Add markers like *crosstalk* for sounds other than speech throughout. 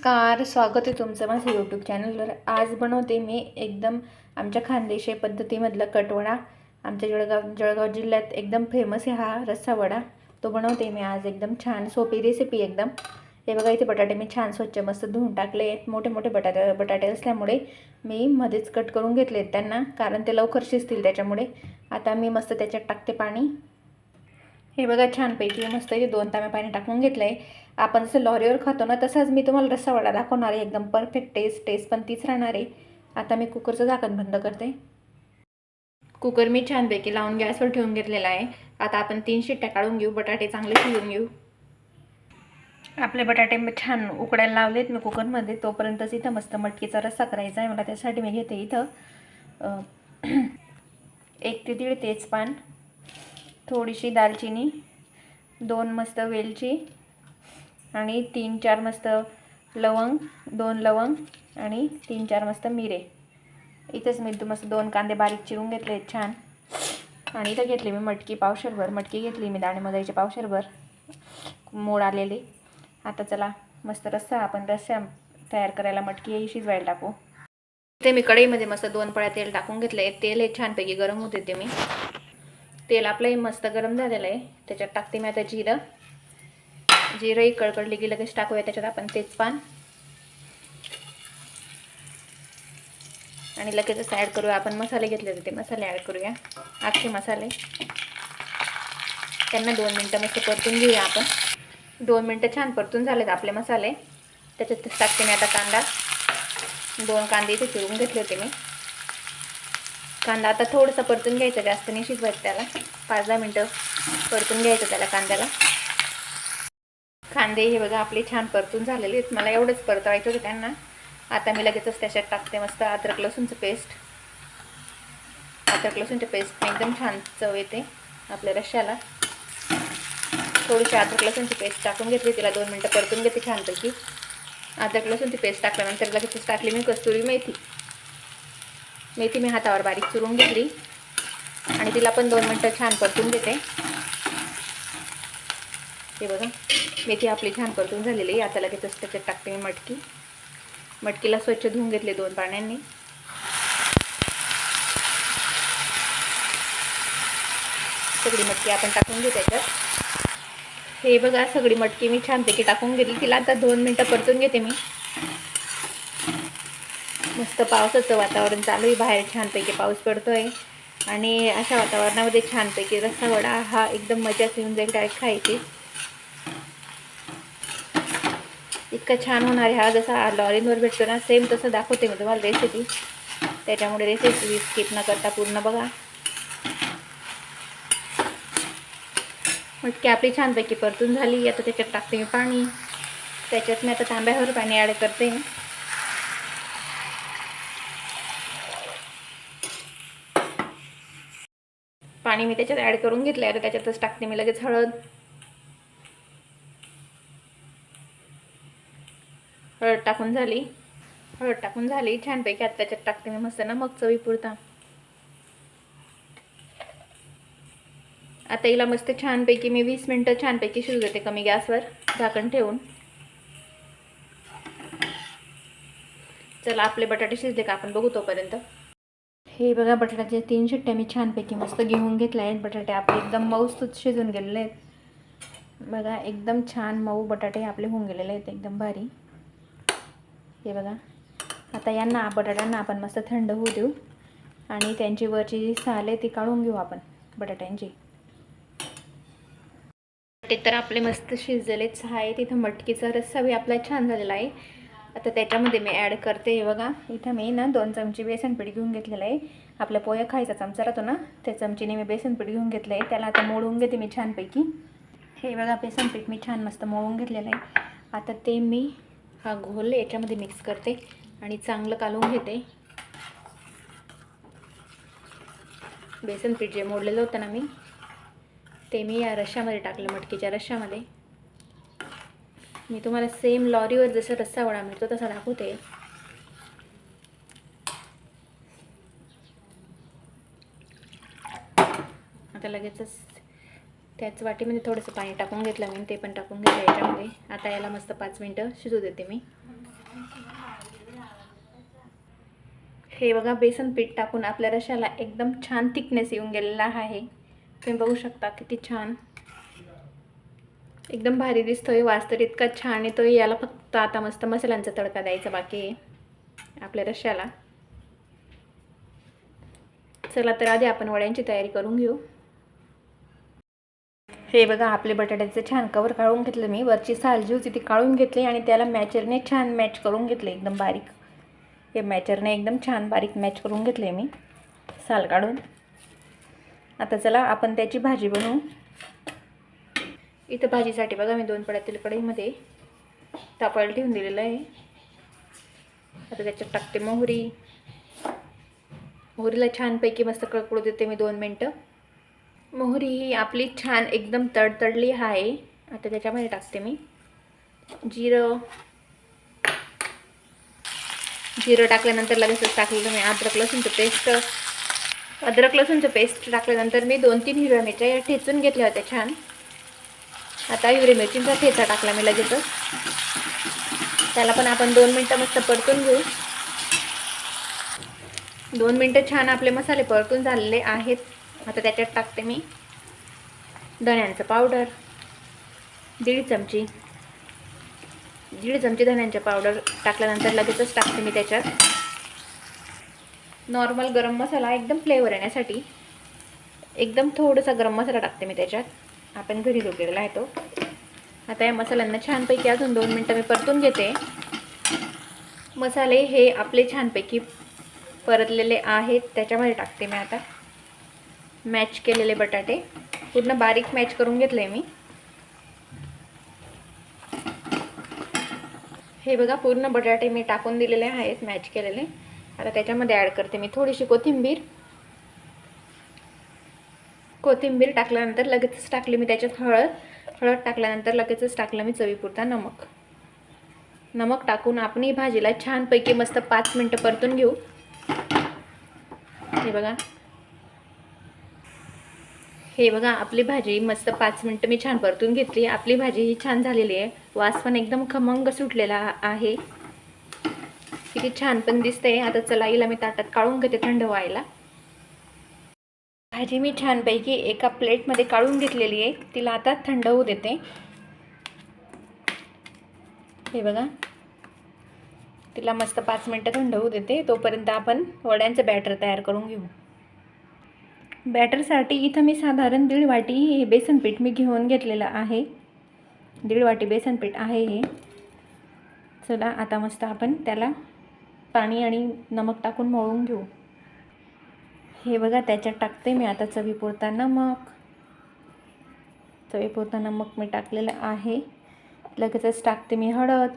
नमस्कार स्वागत आहे तुमचं माझं यूट्यूब चॅनलवर आज बनवते मी एकदम आमच्या खानदेशी पद्धतीमधला कटवडा. आमच्या जळगाव जळगाव जिल्ह्यात एकदम फेमस आहे हा रस्सा वडा. तो बनवते मी आज एकदम छान सोपी रेसिपी एकदम. हे बघा इथे बटाटे मी छान स्वच्छ मस्त धुवून टाकले आहेत. मोठे मोठे बटाटे बटाटे असल्यामुळे मी मध्येच कट करून घेतले आहेत त्यांना कारण ते लवकर शिजतील त्याच्यामुळे. आता मी मस्त त्याच्यात टाकते पाणी. हे बघा छानपैकी मस्त हे दोन तांबे पाणी टाकून घेतलं आहे आपण जसं लॉरीवर खातो ना तसाच मी तुम्हाला रस्सावडा दाखवणार आहे. एकदम परफेक्ट टेस्ट टेस्ट पण तीच राहणार आहे. आता मी कुकरचं झाकण बंद करते. कुकर मी छानपैकी लावून गॅसवर ठेवून घेतलेला आहे. आता आपण तीन शिट्ट्या काढून घेऊ. बटाटे चांगले शिजून घेऊ. आपले बटाटे छान उकडायला लावलेत मी कुकरमध्ये. तोपर्यंतच इथं मस्त मटकीचा रस्सा करायचा आहे. मला त्यासाठी मी घेते इथं. *clears throat* एक ते दीड तेजपान. थोडीशी दालचिनी दोन मस्त वेलची आणि तीन चार मस्त लवंग दोन लवंग आणि तीन चार मस्त मिरे. इथंच मी मस्त दोन कांदे बारीक चिरून घेतले छान. आणि इथं घेतली मी मटकी पावशरभर. मटकी घेतली मी दाणे दाणेमध्येची पावशरभर. मोड आलेले. आता चला मस्त रस्सा आपण रस्सा तयार करायला मटकी शिजवायला टाकू. ते मी कढईमध्ये मस्त दोन पळ्या तेल टाकून घेतले तेल हे छानपैकी गरम होते ते मी. तेल आपलंही मस्त गरम झालेलं आहे. त्याच्यात टाकते मी आता जिरं. जिरंही कळकळली की लगेच टाकूया त्याच्यात आपण तेजपान आणि लगेचच ॲड करूया. आपण मसाले घेतले होते ते मसाले ॲड करूया. आखे मसाले. त्यांना दोन मिनटं मस्त परतून घेऊया आपण. दोन मिनटं छान परतून झालेत आपले मसाले. त्याच्यात टाकते मी आता कांदा. दोन कांदे इथे चिरून घेतले होते मी. कांदा आता थोडंसं परतून घ्यायचं जास्त नाही शिजवायचं त्याला. पाच दहा मिनटं परतून घ्यायचं त्याला कांद्याला. कांदे हे बघा आपले छान परतून झालेले आहेत. मला एवढंच परतवायचं होतं त्यांना. आता मी लगेचच त्याच्यात टाकते मस्त अद्रक लसूणचं पेस्ट अद्रक लसूणचं पेस्ट एकदम छान चव येते आपल्या रश्याला. थोडीशी अद्रक लसूणची पेस्ट टाकून घेतली. तिला दोन मिनटं परतून घेते छानपैकी. अद्रक लसूणची पेस्ट टाकल्यानंतर लगेचच टाकली मी कस्तुरी मेथी. मेथी मी हातावर बारीक चुरून घेतली. आणि तिला पण दोन मिनटं छान परतून घेते हे बघा मेथी आपली छान परतून झालेली आहे. आता लगेचच त्याच्यात टाकते मी मटकी. मटकीला स्वच्छ धुवून घेतले दोन पाण्याने. सगळी मटकी आपण टाकून घेऊ त्याच्यात. हे बघा सगळी मटकी मी छानपैकी टाकून घेतली. तिला आता दोन मिनटं परतून घेते मी. मस्त पावसाचं वातावरण चालू आहे बाहेर छानपैकी पाऊस पडतो आहे आणि अशा वातावरणामध्ये छानपैकी रस्सा वडा हा एकदम मजाच येऊन जाईल डायरेक्ट खायची. इतका छान होणार आहे हा जसा लॉरीनवर भेटतो ना सेम तसं दाखवते मी तुम्हाला रेसिपी त्याच्यामुळे रेसिपी स्किप न करता पूर्ण बघा. मटकी आपली छानपैकी परतून झाली आता त्याच्यात टाकते मी पाणी. त्याच्यात मी आता तांब्यावर पाणी ॲड करते. पाणी मी त्याच्यात ॲड करून घेतलं आहे आता त्याच्यातच टाकते मी लगेच हळद. हळद टाकून झाली. हळद टाकून झाली. छानपैकी आता त्याच्यात टाकते मी मस्त ना मग चवी पुरता. आता हिला मस्त छानपैकी मी वीस मिनटं छानपैकी शिजू देते कमी गॅसवर. झाकण ठेवून. चला आपले बटाटे शिजले का? आपण बघू तोपर्यंत. हे बघा बटाट्याचे तीन शिट्ट्या मी छानपैकी मस्त घेऊन घेतल्या आहेत. बटाटे आपले एकदम मऊसूत शिजून गेलेले आहेत. बघा एकदम छान मऊ बटाटे आपले होऊन गेलेले आहेत एकदम भारी. हे बघा आता यांना बटाट्यांना आपण मस्त थंड होऊ देऊ आणि त्यांची वरची जी साल आहे ती काढून घेऊ आपण बटाट्यांची. बटाटे तर आपले मस्त शिजलेलेच आहे तिथं मटकीचा रस्सा बी आपला छान झालेला आहे. आता त्याच्यामध्ये मी ॲड करते हे बघा. इथं मी ना दोन चमचे बेसनपीठ घेऊन घेतलेलं आहे. आपल्या पोया खायचा चमचा राहतो ना त्या चमचीने मी बेसनपीठ घेऊन घेतलं आहे त्याला आता मोडून घेते मी छानपैकी. हे बघा बेसनपीठ मी छान मस्त मोळून घेतलेलं आहे. आता ते मी हा घोल याच्यामध्ये मिक्स करते आणि चांगलं कालवून घेते. बेसनपीठ जे मोडलेलं होतं ना मी ते मी या रश्श्यामध्ये टाकलं मटकीच्या रश्श्यामध्ये मी तुम्हाला सेम लॉरीवर जसं रस्सा वडा मिळतो तसा दाखवते. आता लगेचच त्याच वाटीमध्ये थोडंसं पाणी टाकून घेतलं मी ते पण टाकून घेतलं याच्यामध्ये. आता याला मस्त पाच मिनटं शिजू देते मी. हे बघा बेसन पीठ टाकून आपल्या रशाला एकदम छान थिकनेस येऊन गेलेला आहे. तुम्ही बघू शकता किती छान. एकदम भारी दिसतोय वास तर इतका छान येतोय. याला फक्त आता मस्त मसाल्यांचा तडका द्यायचा बाकी आहे आपल्या रश्याला चला तर आधी आपण वड्यांची तयारी करून घेऊ. हे बघा आपले बटाट्याचे छान कवर काढून घेतलं मी. वरची साल जी होती ती काढून घेतली आणि त्याला मॅचरने छान मॅच करून घेतले. एकदम बारीक. हे मॅचरने एकदम छान बारीक मॅच करून घेतले मी. साल काढून. आता चला आपण त्याची भाजी बनवू. इथं भाजीसाठी बघा मी दोन पड्यातील कढईमध्ये तापायला ठेवून दिलेलं आहे. आता त्याच्यात टाकते मोहरी. मोहरीला छानपैकी मस्त कळकळू देते मी दोन मिनटं. मोहरी ही आपली छान एकदम तडतडली आहे. आता त्याच्यामध्ये टाकते मी जिरं. जिरं टाकल्यानंतर लगेचच टाकलेलं मी अद्रक लसूणचं पेस्ट. अद्रक लसूणचं पेस्ट टाकल्यानंतर मी दोन तीन हिरव्या मिरच्या या ठेचून घेतल्या होत्या छान. आता हिरवी मिरचींचा ठेचा टाकला मी लगेचच. त्याला पण आपण दोन मिनटं मस्त परतून घेऊ. दोन मिनटं छान आपले मसाले परतून झालेले आहेत. आता त्याच्यात टाकते मी धण्यांचं पावडर. दीड चमची. दीड चमची धण्यांचं पावडर टाकल्यानंतर लगेचच टाकते मी त्याच्यात. नॉर्मल गरम मसाला एकदम फ्लेवर येण्यासाठी एकदम थोडासा गरम मसाला टाकते मी त्याच्यात. आपण घरी उकडला आहे तो आता या मसाल्यांना छानपैकी अजून दोन मिनटं मी परतून घेते. मसाले हे आपले छानपैकी परतलेले आहेत. त्याच्यामध्ये टाकते मी आता. मॅच केलेले बटाटे. पूर्ण बारीक मॅच करून घेतले मी. हे बघा पूर्ण बटाटे मी टाकून दिलेले आहेत मॅच केलेले. आता त्याच्यामध्ये ॲड करते मी थोडीशी कोथिंबीर. कोथिंबीर टाकल्यानंतर लगेचच टाकली मी त्याच्यात हळद. हळद टाकल्यानंतर लगेचच टाकलं मी चवीपुरता नमक. नमक टाकून आपण ही भाजीला छानपैकी मस्त पाच मिनटं परतून घेऊ. हे बघा. हे बघा आपली भाजी मस्त पाच मिनटं मी छान परतून घेतली. आपली भाजी ही छान झालेली आहे. वास पण एकदम खमंग सुटलेला आहे. किती छान पण दिसते आता चला हिला मी ताटात काढून घेते थंड व्हायला. भाजी मी छानपैकी एका प्लेटमध्ये काढून घेतलेली आहे. तिला आता थंड होऊ देते. हे बघा. तिला मस्त पाच मिनटं थंड होऊ देते. तोपर्यंत आपण वड्यांचं बॅटर तयार करून घेऊ. बॅटरसाठी इथं मी साधारण दीड वाटी हे बेसन पीठ मी घेऊन घेतलेलं आहे. दीड वाटी बेसन पीठ आहे हे. चला आता मस्त आपण त्याला पाणी आणि नमक टाकून मळून घेऊ. हे बघा त्याच्यात टाकते मी आता चवीपुरता नमक. चवीपुरता नमक मी टाकलेलं आहे. लगेचच टाकते मी हळद.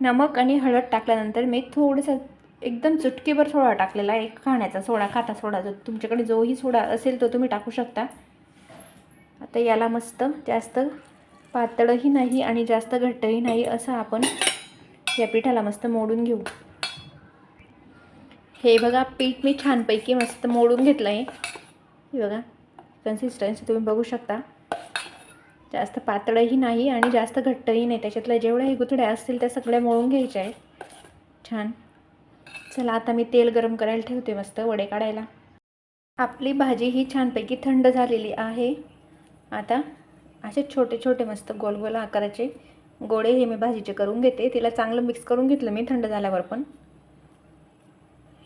नमक आणि हळद टाकल्यानंतर मी थोडंसं एकदम चुटकीभर सोडा टाकलेला आहे खाण्याचा सोडा खाता सोडा जो तुमच्याकडे जोही सोडा असेल तो तुम्ही टाकू शकता. आता याला मस्त जास्त पातळही नाही आणि जास्त घट्टही नाही असं आपण या पिठाला मस्त मोडून घेऊ. हे बघा पीठ मी छानपैकी मस्त मोडून घेतलं आहे हे बघा कन्सिस्टन्सी तुम्ही बघू शकता. जास्त पातळही नाही आणि जास्त घट्टही नाही. त्याच्यातल्या जेवढ्याही गुतड्या असतील त्या सगळ्या मोळून घ्यायच्या आहेत. छान. चला आता मी तेल गरम करायला ठेवते मस्त वडे काढायला. आपली भाजी ही छानपैकी थंड झालेली आहे. आता असे छोटे छोटे मस्त गोल गोल आकाराचे गोळे हे मी भाजीचे करून घेते. तिला चांगलं मिक्स करून घेतलं मी थंड झाल्यावर पण.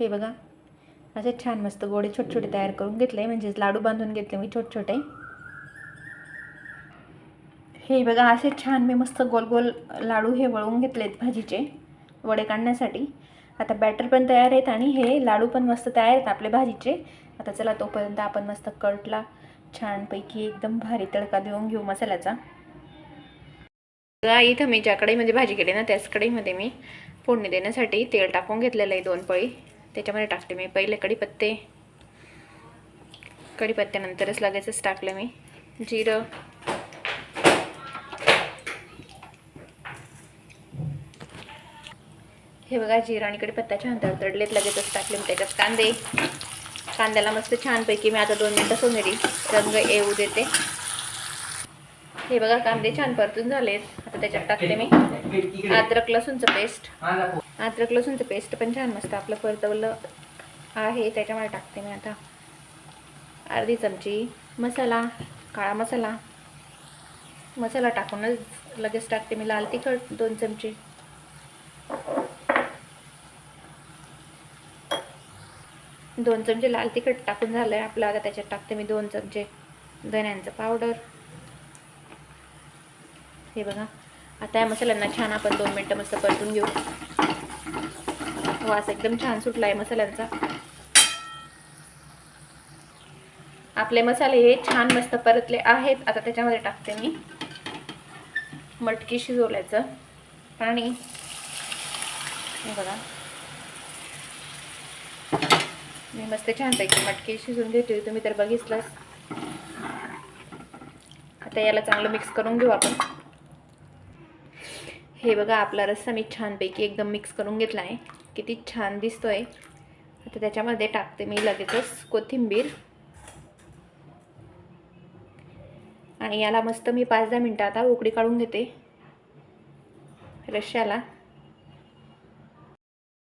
हे बघा. असे छान मस्त गोळे छोटे छोटे तयार करून घेतले. म्हणजेच लाडू बांधून घेतले मी छोटे छोटे हे बघा असे छान मी मस्त गोल गोल लाडू हे वळवून घेतलेत भाजीचे वडे काढण्यासाठी. आता बॅटर पण तयार आहेत आणि हे लाडू पण मस्त तयार आहेत आपले भाजीचे. आता चला तोपर्यंत आपण मस्त कटला छानपैकी एकदम भारी तडका देऊन घेऊ मसाल्याचा. बघा इथं मी ज्या कढईमध्ये म्हणजे भाजी केली ना त्याच कढईमध्ये मी फोडणी देण्यासाठी तेल टाकून घेतलेलं आहे दोन पळी. त्याच्यामध्ये टाकते मी. पहिले कढीपत्ते. कढीपत्त्यानंतरच लगेचच टाकलं मी. जिरं. हे बघा जिरा आणि कढीपत्ता छान तडतडलेत लगेचच टाकले मी त्याच्यात कांदे. कांद्याला मस्त छानपैकी मी आता दोन मिनटं सोनेरी रंग येऊ देते. हे बघा कांदे छान परतून झालेत. आता त्याच्यात टाकते मी. अद्रक लसूणचं पेस्ट अद्रक लसूणचं पेस्ट पण छान मस्त आपलं परतवलं आहे त्याच्यामध्ये टाकते मी आता. अर्धी चमची मसाला काळा मसाला. मसाला टाकूनच लगेच टाकते मी लाल तिखट दोन चमचे. दोन चमचे लाल तिखट टाकून झालं आहे आपलं आता त्याच्यात टाकते मी दोन चमचे धन्यांचं पावडर हे बघा. आता या मसाल्यांना छान आपण दोन मिनटं मस्त परतून घेऊ. वास एकदम छान सुटला आहे मसाल्यांचा. आपले मसाले हे छान मस्त परतले आहेत. आता त्याच्यामध्ये टाकते मी मटकी शिजवल्याचं. आणि हे बघा. मी मस्त छानपैकी मटकी शिजवून घेते तुम्ही तर बघितलंच. आता याला चांगलं मिक्स करून घेऊ आपण. हे बघा आपला रस्सा मी छानपैकी एकदम मिक्स करून घेतला आहे. किती छान दिसतोय. आता त्याच्यामध्ये टाकते मी लगेचच कोथिंबीर. आणि याला मस्त मी पाच दहा मिनटं आता उकडी काढून घेते. रश्श्याला.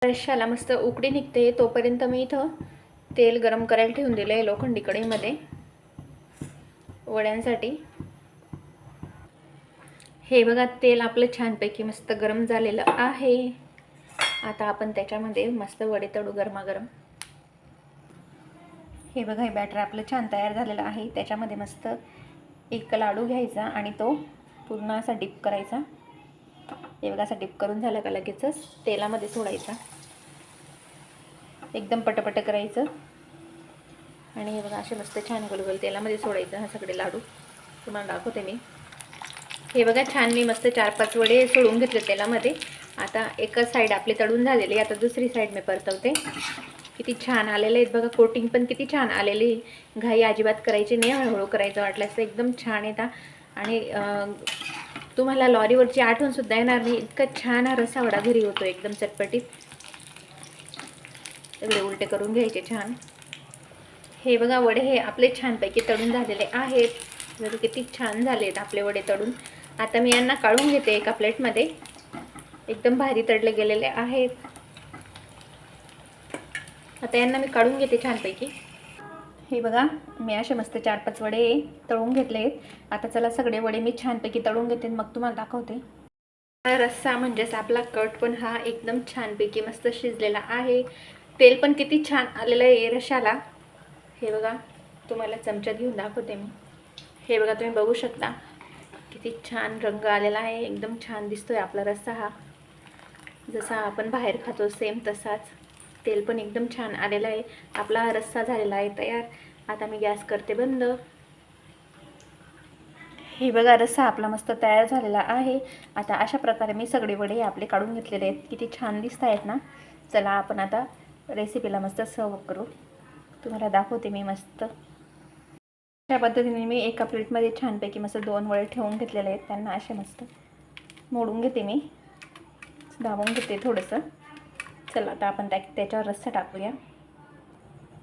रश्याला मस्त उकडी निघते तोपर्यंत मी इथं तेल गरम करायला ठेवून दिलं आहे लोखंडी कढईमध्ये वड्यांसाठी. हे बघा तेल आपलं छानपैकी मस्त गरम झालेलं आहे. आता आपण त्याच्यामध्ये मस्त वडे तळू गरमागरम. हे बघा हे बॅटर आपलं छान तयार झालेलं आहे. त्याच्यामध्ये मस्त एक लाडू घ्यायचा आणि तो पूर्ण असा डिप करायचा. हे बघा असा डिप करून झाला का लगेचच? तेलामध्ये सोडायचा. एकदम पटपट करायचं. आणि हे बघा असे मस्त छान गोलगोल तेलामध्ये सोडायचं हा सगळे लाडू. तुम्हाला दाखवते मी. हे बघा छान मी मस्त चार पाच वडे सोडून घेतले तेलामध्ये. आता एकच साईड आपली तळून झालेली आता दुसरी साईड मी परतवते. किती छान आलेले आहेत बघा. कोटिंग पण किती छान आलेली. घाई अजिबात करायची नाही हळूहळू करायचं वाटलं असं एकदम छान येतात आणि तुम्हाला लॉरीवरची आठवणसुद्धा येणार नाही. इतका छान हा रसा वडा घरी होतो एकदम चटपटीत. सगळे उलटे करून घ्यायचे छान. हे बघा वडे हे आपले छानपैकी तळून झालेले आहेत. जर किती छान झाले आहेत आपले वडे तळून. आता मी यांना काढून घेते एका प्लेटमध्ये एकदम भारी तळले गेलेले आहेत. आता यांना मी काढून घेते छानपैकी. हे बघा मी असे मस्त चार पाच वडे तळून घेतले आहेत आता चला सगळे वडे मी छानपैकी तळून घेते मग तुम्हाला दाखवते. हा रस्सा म्हणजेच आपला कट पण हा एकदम छानपैकी मस्त शिजलेला आहे. तेल पण किती छान आलेलं आहे रशाला हे बघा तुम्हाला चमच्यात घेऊन दाखवते मी. हे बघा तुम्ही बघू शकता. किती छान रंग आलेला आहे. एकदम छान दिसतोय आपला रस्सा हा. जसा आपण बाहेर खातो सेम तसाच. तेल पण एकदम छान आलेलं आहे. आपला रस्सा झालेला आहे तयार. आता मी गॅस करते बंद. हे बघा रस्सा आपला मस्त तयार झालेला आहे. आता अशा प्रकारे मी सगळे वडे आपले काढून घेतलेले आहेत. किती छान दिसत आहेत ना? चला आपण आता रेसिपीला मस्त सर्व करू. तुम्हाला दाखवते मी मस्त. अशा पद्धतीने मी एका प्लेटमध्ये छानपैकी मस्त दोन वडे ठेवून घेतलेले आहेत. त्यांना असे मस्त मोडून घेते मी. दाबून घेते थोडंसं. चला आता आपण त्या त्याच्यावर रस्सा टाकूया.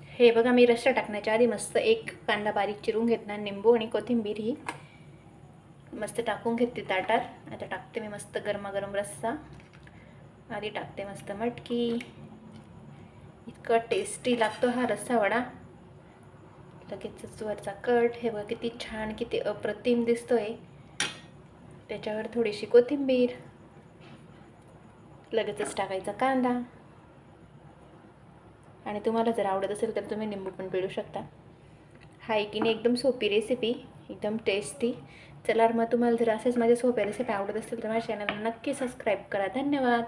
हे बघा मी रस्सा टाकण्याच्या आधी मस्त एक कांदा बारीक चिरून घेतला निंबू आणि कोथिंबीर ही. मस्त टाकून घेते ताटात. आता टाकते मी मस्त गरमागरम रस्सा. आधी टाकते मस्त मटकी. इतका टेस्टी लागतो हा रस्सा वडा. लगेचच वरचा कट. हे बघा किती छान किती अप्रतिम दिसतोय. त्याच्यावर थोडीशी कोथिंबीर. लगेचच टाकायचा कांदा. आणि तुम्हाला जर आवडत असेल तर तुम्ही निंबू पण पिळू शकता. हा एकीने एकदम सोपी रेसिपी एकदम टेस्टी चला मग तुम्हाला जर असेच माझ्या सोप्या रेसिपी आवडत असेल तर माझ्या चॅनलला नक्की सबस्क्राईब करा. धन्यवाद!